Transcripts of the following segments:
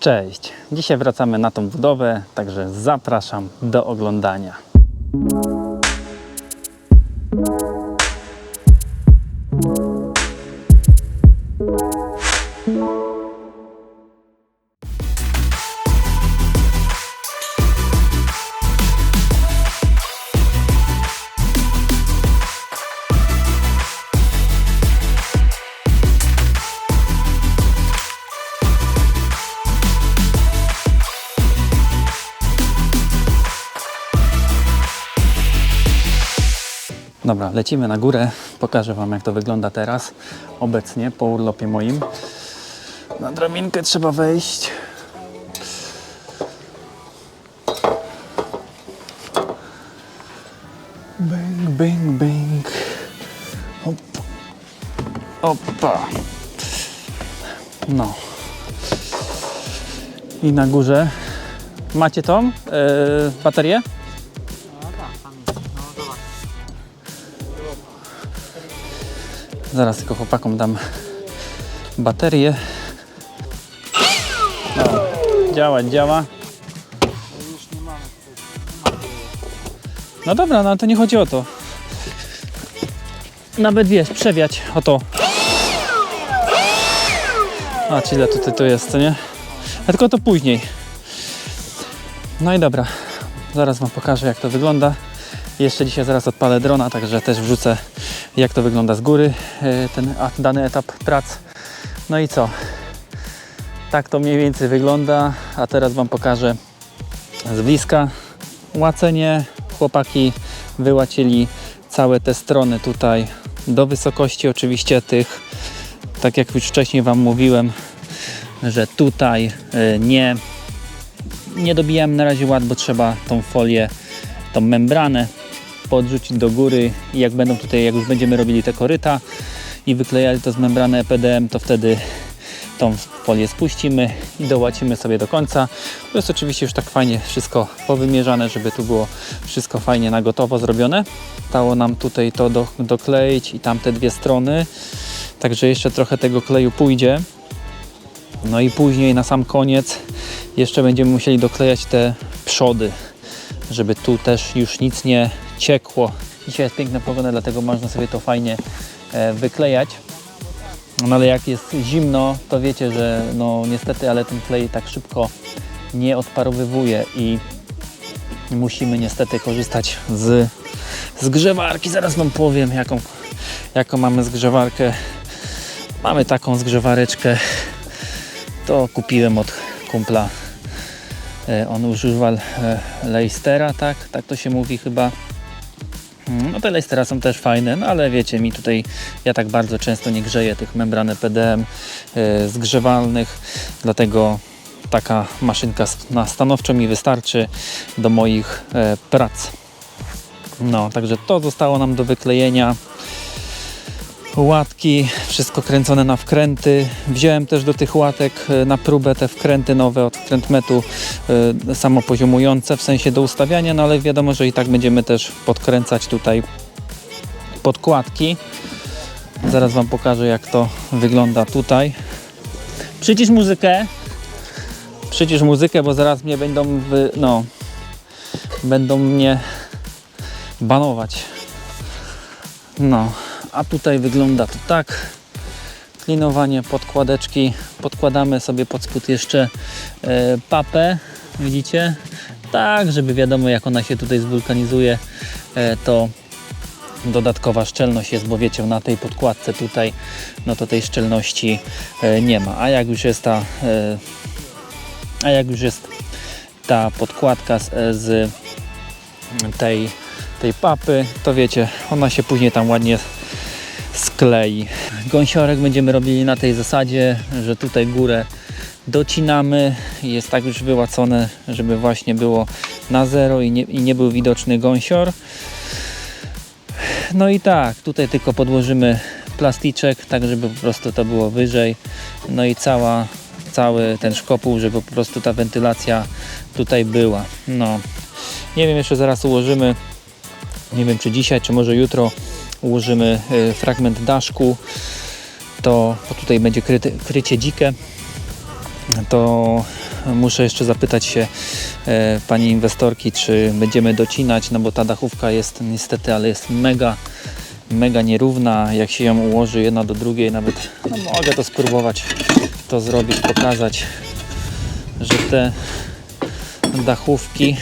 Cześć! Dzisiaj wracamy na tą budowę, także zapraszam do oglądania. Dobra, lecimy na górę. Pokażę Wam, jak to wygląda teraz, obecnie, po urlopie moim. Na drabinkę trzeba wejść. Bang, bang, bang. Hop. Opa. No. I na górze macie tą yy, baterię? Zaraz tylko chłopakom dam baterię. No, działa, działa. No dobra, no to nie chodzi o to. Nawet wiesz, przewiać o to. A, ile tutaj to jest, co nie? A tylko to później. No i dobra, zaraz Wam pokażę jak to wygląda. Jeszcze dzisiaj zaraz odpalę drona, także też wrzucę jak to wygląda z góry, e, ten dany etap prac. No i co? Tak to mniej więcej wygląda, a teraz Wam pokażę z bliska łacenie. Chłopaki wyłacili całe te strony tutaj do wysokości oczywiście tych, tak jak już wcześniej Wam mówiłem, że tutaj e, nie, nie dobijałem na razie ład, bo trzeba tą folię, tą membranę podrzucić do góry i jak będą tutaj, jak już będziemy robili te koryta i wyklejali to z membrany EPDM, to wtedy tą folię spuścimy i dołacimy sobie do końca. To jest oczywiście już tak fajnie wszystko powymierzane, żeby tu było wszystko fajnie na gotowo zrobione. Stało nam tutaj to do, dokleić i tamte dwie strony, także jeszcze trochę tego kleju pójdzie. No i później na sam koniec jeszcze będziemy musieli doklejać te przody, żeby tu też już nic nie ciekło. Dzisiaj jest piękna pogoda, dlatego można sobie to fajnie e, wyklejać. No ale jak jest zimno, to wiecie, że no niestety, ale ten klej tak szybko nie odparowywuje i musimy niestety korzystać z zgrzewarki. Zaraz Wam powiem, jaką, jaką mamy zgrzewarkę. Mamy taką zgrzewareczkę. To kupiłem od kumpla. E, On używa e, Leicestera, tak? Tak to się mówi chyba. Mm, No te Leicestera są też fajne, no ale wiecie, mi tutaj ja tak bardzo często nie grzeję tych membran PDM e, zgrzewalnych, dlatego taka maszynka na stanowczo mi wystarczy do moich e, prac. No, także to zostało nam do wyklejenia. Łatki, wszystko kręcone na wkręty. Wziąłem też do tych łatek e, na próbę te wkręty nowe od wkrętmetu e, samopoziomujące, w sensie do ustawiania, no ale wiadomo, że i tak będziemy też podkręcać tutaj podkładki. Zaraz Wam pokażę jak to wygląda tutaj. Przycisz muzykę. Przycisz muzykę, bo zaraz mnie będą wy, no, będą mnie banować. No, a tutaj wygląda to tak. Klinowanie podkładeczki. Podkładamy sobie pod spód jeszcze e, papę. Widzicie? Tak, żeby wiadomo jak ona się tutaj zwulkanizuje, e, to dodatkowa szczelność jest, bo wiecie, na tej podkładce tutaj, no to tej szczelności e, nie ma. A jak już jest ta, a jak już jest ta podkładka z, z tej, tej papy, to wiecie, ona się później tam ładnie sklei. Gąsiorek będziemy robili na tej zasadzie, że tutaj górę docinamy jest tak już wyłacone, żeby właśnie było na zero i nie, i nie był widoczny gąsior. No i tak, tutaj tylko podłożymy plasticzek, tak żeby po prostu to było wyżej. No i cała, cały ten szkopuł, żeby po prostu ta wentylacja tutaj była. No, nie wiem, jeszcze zaraz ułożymy, nie wiem czy dzisiaj, czy może jutro ułożymy y, fragment daszku. To bo tutaj będzie kryty, krycie dzikie. To muszę jeszcze zapytać się e, pani inwestorki, czy będziemy docinać, no bo ta dachówka jest niestety, ale jest mega, mega nierówna. Jak się ją ułoży jedna do drugiej, nawet no mogę to spróbować to zrobić, pokazać, że te dachówki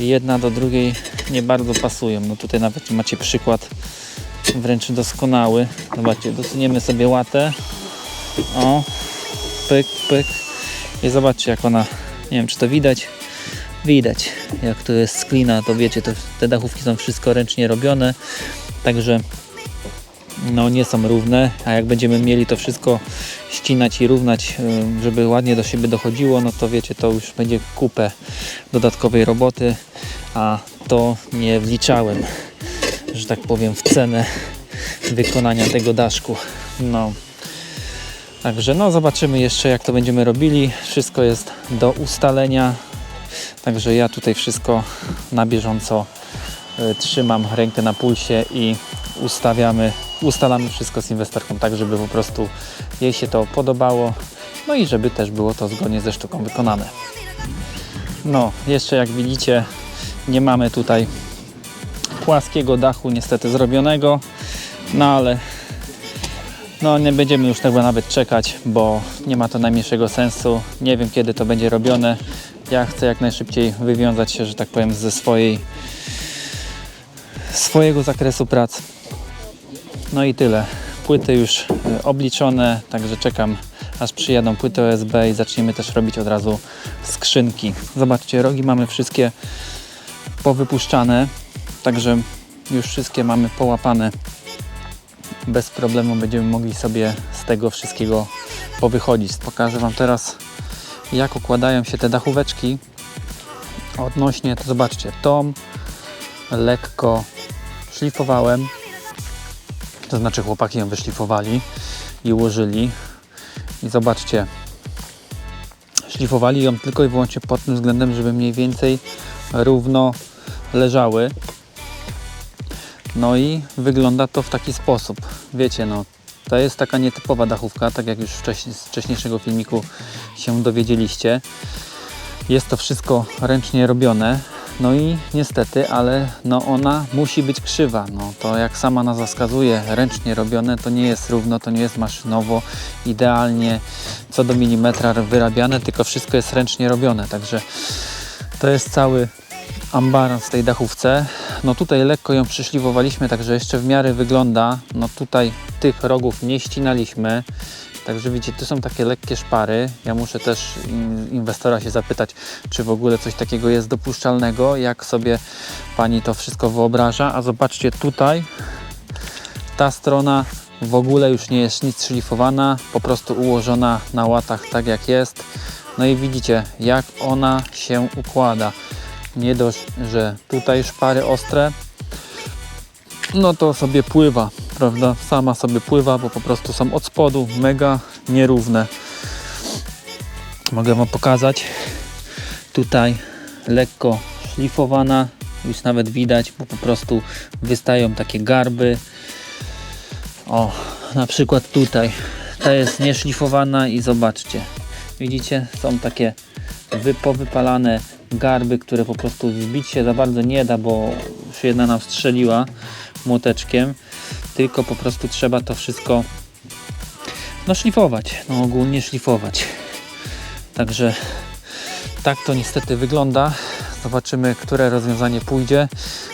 jedna do drugiej nie bardzo pasują. No tutaj nawet macie przykład wręcz doskonały. Zobaczcie, dosuniemy sobie łatę. O, pyk, pyk. I zobaczcie jak ona, nie wiem czy to widać, widać jak to jest z klina, to wiecie, to, te dachówki są wszystko ręcznie robione, także no nie są równe, a jak będziemy mieli to wszystko ścinać i równać, y, żeby ładnie do siebie dochodziło, no to wiecie, to już będzie kupę dodatkowej roboty, a to nie wliczałem, że tak powiem, w cenę wykonania tego daszku. No. Także no zobaczymy jeszcze jak to będziemy robili. Wszystko jest do ustalenia. Także ja tutaj wszystko na bieżąco y, trzymam rękę na pulsie i ustawiamy, ustalamy wszystko z inwestorką tak, żeby po prostu jej się to podobało. No i żeby też było to zgodnie ze sztuką wykonane. No, jeszcze jak widzicie, nie mamy tutaj płaskiego dachu niestety zrobionego, no ale no nie będziemy już tego nawet czekać, bo nie ma to najmniejszego sensu. Nie wiem kiedy to będzie robione. Ja chcę jak najszybciej wywiązać się, że tak powiem, ze swojej swojego zakresu prac. No i tyle. Płyty już e, obliczone, także czekam aż przyjadą płyty OSB i zaczniemy też robić od razu skrzynki. Zobaczcie, rogi mamy wszystkie powypuszczane, także już wszystkie mamy połapane. Bez problemu będziemy mogli sobie z tego wszystkiego powychodzić. Pokażę Wam teraz jak układają się te dachóweczki odnośnie, to zobaczcie, tą lekko szlifowałem to znaczy chłopaki ją wyszlifowali i ułożyli i zobaczcie szlifowali ją tylko i wyłącznie pod tym względem, żeby mniej więcej równo leżały no i wygląda to w taki sposób wiecie no to jest taka nietypowa dachówka, tak jak już z wcześniejszego filmiku się dowiedzieliście. Jest to wszystko ręcznie robione. No i niestety, ale no ona musi być krzywa. No to jak sama nazwa wskazuje, ręcznie robione to nie jest równo, to nie jest maszynowo, idealnie co do milimetra wyrabiane, tylko wszystko jest ręcznie robione. Także to jest cały ambarans w tej dachówce. No tutaj lekko ją przyszliwowaliśmy, także jeszcze w miarę wygląda. No tutaj tych rogów nie ścinaliśmy. Także widzicie, to są takie lekkie szpary. Ja muszę też in- inwestora się zapytać, czy w ogóle coś takiego jest dopuszczalnego, jak sobie pani to wszystko wyobraża. A zobaczcie tutaj, ta strona w ogóle już nie jest nic szlifowana, po prostu ułożona na łatach tak jak jest. No i widzicie, jak ona się układa. Nie dość, że tutaj szpary ostre, no to sobie pływa, prawda? Sama sobie pływa, bo po prostu są od spodu mega nierówne. Mogę Wam pokazać. Tutaj lekko szlifowana, już nawet widać, bo po prostu wystają takie garby. O, na przykład tutaj. Ta jest nieszlifowana i zobaczcie. Widzicie, są takie wy, powypalane garby, które po prostu zbić się za bardzo nie da, bo już jedna nam strzeliła młoteczkiem, tylko po prostu trzeba to wszystko no szlifować, no ogólnie szlifować. Także tak to niestety wygląda. Zobaczymy, które rozwiązanie pójdzie.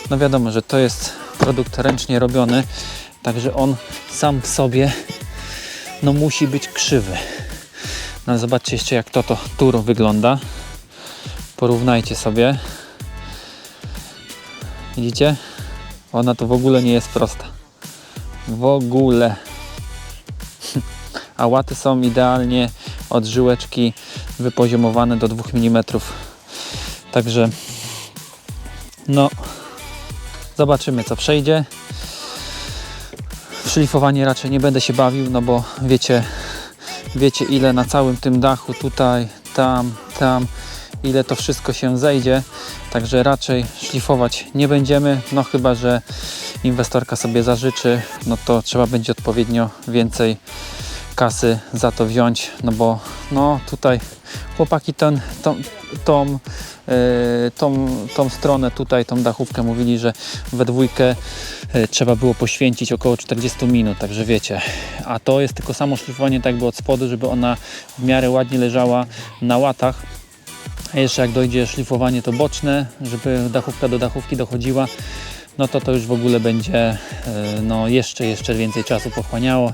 No wiadomo, że to jest produkt ręcznie robiony, także on sam w sobie no musi być krzywy. No zobaczcie jeszcze jak to to tur wygląda. Porównajcie sobie. Widzicie? Ona to w ogóle nie jest prosta. W ogóle. A łaty są idealnie od żyłeczki wypoziomowane do 2 mm. Także no zobaczymy co przejdzie. W szlifowanie raczej nie będę się bawił, no bo wiecie, wiecie ile na całym tym dachu tutaj, tam, tam, ile to wszystko się zejdzie. Także raczej szlifować nie będziemy, no chyba, że inwestorka sobie zażyczy, no to trzeba będzie odpowiednio więcej kasy za to wziąć, no bo no tutaj chłopaki ten, tą, tą, e, tą, tą stronę tutaj, tą dachówkę mówili, że we dwójkę e, trzeba było poświęcić około 40 minut, także wiecie. A to jest tylko samo szlifowanie tak jakby od spodu, żeby ona w miarę ładnie leżała na łatach. A jeszcze jak dojdzie szlifowanie to boczne, żeby dachówka do dachówki dochodziła, no to to już w ogóle będzie e, no jeszcze, jeszcze więcej czasu pochłaniało.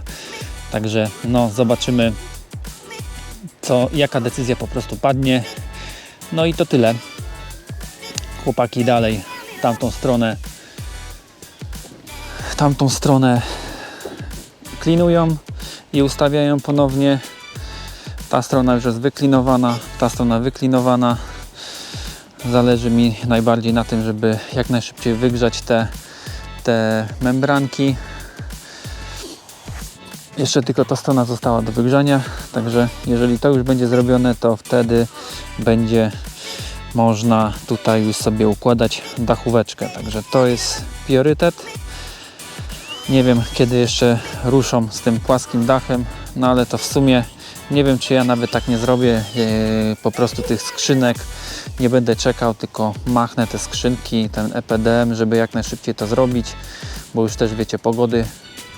Także no zobaczymy co, jaka decyzja po prostu padnie. No i to tyle. Chłopaki dalej tamtą stronę tamtą stronę klinują i ustawiają ponownie. Ta strona już jest wyklinowana, ta strona wyklinowana. Zależy mi najbardziej na tym, żeby jak najszybciej wygrzać te, te membranki. Jeszcze tylko ta strona została do wygrzania, także jeżeli to już będzie zrobione, to wtedy będzie można tutaj już sobie układać dachóweczkę. Także to jest priorytet. Nie wiem kiedy jeszcze ruszą z tym płaskim dachem, no ale to w sumie nie wiem czy ja nawet tak nie zrobię e, po prostu tych skrzynek. Nie będę czekał, tylko machnę te skrzynki, ten EPDM, żeby jak najszybciej to zrobić, bo już też wiecie pogody.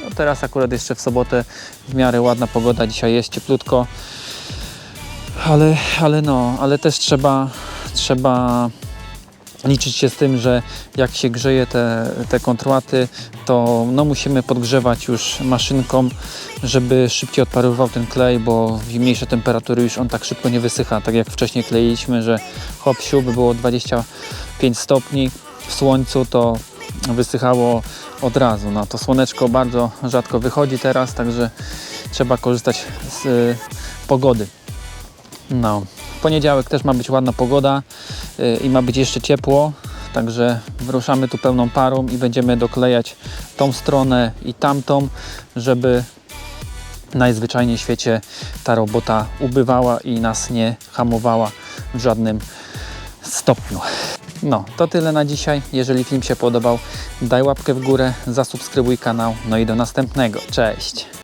No teraz akurat jeszcze w sobotę w miarę ładna pogoda, dzisiaj jest cieplutko. Ale, ale no, ale też trzeba, trzeba liczyć się z tym, że jak się grzeje te, te kontrłaty, to no, musimy podgrzewać już maszynką, żeby szybciej odparowywał ten klej, bo w mniejsze temperatury już on tak szybko nie wysycha. Tak jak wcześniej kleiliśmy, że hop siup było 25 stopni w słońcu, to wysychało od razu. No to słoneczko bardzo rzadko wychodzi teraz, także trzeba korzystać z y, pogody. No, w poniedziałek też ma być ładna pogoda i ma być jeszcze ciepło, także wyruszamy tu pełną parą i będziemy doklejać tą stronę i tamtą, żeby najzwyczajniej w świecie ta robota ubywała i nas nie hamowała w żadnym stopniu. No, to tyle na dzisiaj. Jeżeli film się podobał, daj łapkę w górę, zasubskrybuj kanał. No i do następnego. Cześć!